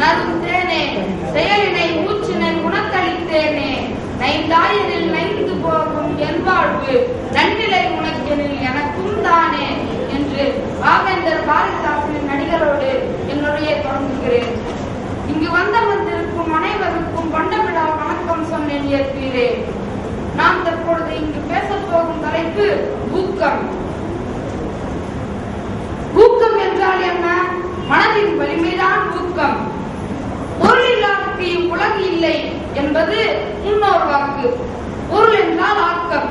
நறுத்தேனே தேனே செயலினை மூச்சினை உனக்களித்தேனே. நைந்தாயனில் நைந்து போகும் என் வாழ்வு நன்னிலை உனக்கெனில் எனக்கும் தானே என்று ராமேந்தர் பாரதிதாசனின் நடிகரோடு என்னுடைய தொடங்குகிறேன். இங்கு வந்தவந்திருக்கும் அனைவருக்கும் பண்டவிழா வணக்கம் சொன்னேன் ஏற்பீரே நான் தற்பொழுது இங்கு பேசப் போகும் தலைப்பு ஊக்கம். பொருள் என்றால் ஆக்கம்.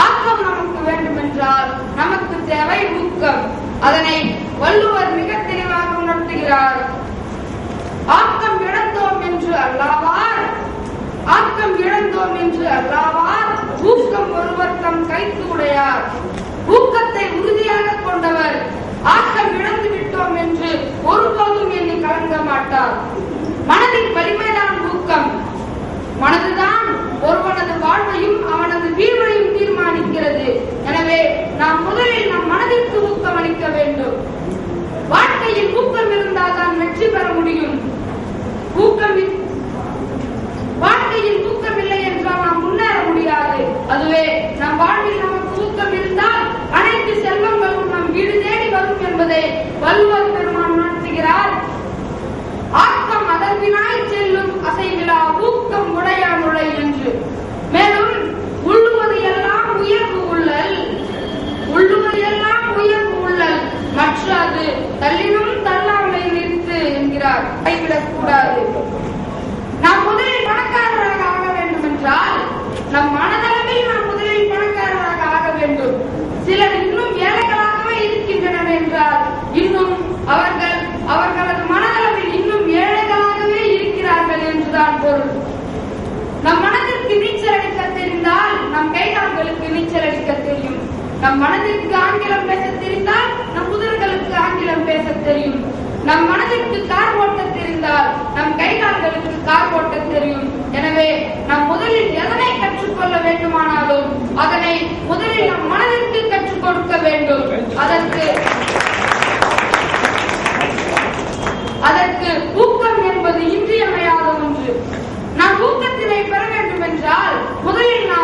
ஆக்கம் நமக்கு வேண்டும் என்றால் நமக்கு தேவை ஊக்கம். அதனை வள்ளுவர் மிக தெளிவாக உணர்த்துகிறார். ஆக்கம் இழந்தோம் என்று அல்லாவார். ஆக்கம் இழந்தோம் என்று அல்லாவார். ஊக்கம் ஒருவர் தம் கைத்து உடையார் ஊக்கத்தை உறுதியாக கொண்டவர் ஆக்கம் இழந்து விட்டோம் என்று ஒருபோதும் எண்ணி கலங்க மாட்டார் மனதின் வலிமைதான் ஊக்கம் மனதுதான் ஒருவனது வாழ்வையும் அவனது வீழ்வையும் தீர்மானிக்கிறது எனவே நாம் முதலில் நம் மனதிற்கு ஊக்கம் அளிக்க வேண்டும் வாழ்க்கையில் ஊக்கம் இருந்தால் தான் வெற்றி பெற முடியும் ஊக்கம் இ- வாழ்க்கையில் ஊக்கம் இல்லை என்றால் நாம் முன்னேற முடியாது அதுவே நம் வாழ்வில் நமக்கு ஊக்கம் இருந்தால் அனைத்து செல்வங்களும் நம் வீடு தேடி வரும் என்பதை வள்ளுவர் பெருமான் உணர்த்துகிறார். ஆக்கம் அதற்கினாய் செல்லும் அசைவிழா ஊக்கம் உடையானுழை என்று. மேலும் உள்ளுவது எல்லாம் உயர்வு உள்ளல். உள்ளுவது எல்லாம் உயர்வு உள்ளல். மற்ற அது தள்ளினும் தள்ளாமை நிறுத்து என்கிறார். கைவிடக் நம் மனதிற்கு ஆங்கிலம் பேச தெரிந்தால் நம் குதிர்களுக்கு ஆங்கிலம் பேச தெரியும். நம் மனதிற்கு கார் ஓட்ட தெரிந்தால் நம் கை கால்களுக்கு கார் ஓட்ட தெரியும். எனவே நாம் முதலில் எதனை கற்றுக்கொள்ள வேண்டுமானாலும் அதனை முதலில் நம் மனதிற்கு கற்றுக் கொடுக்க வேண்டும். அதற்கு அதற்கு ஊக்கம் என்பது இன்றியமையாத ஒன்று. நாம் ஊக்கத்தினை பெற வேண்டும் என்றால் முதலில் நாம்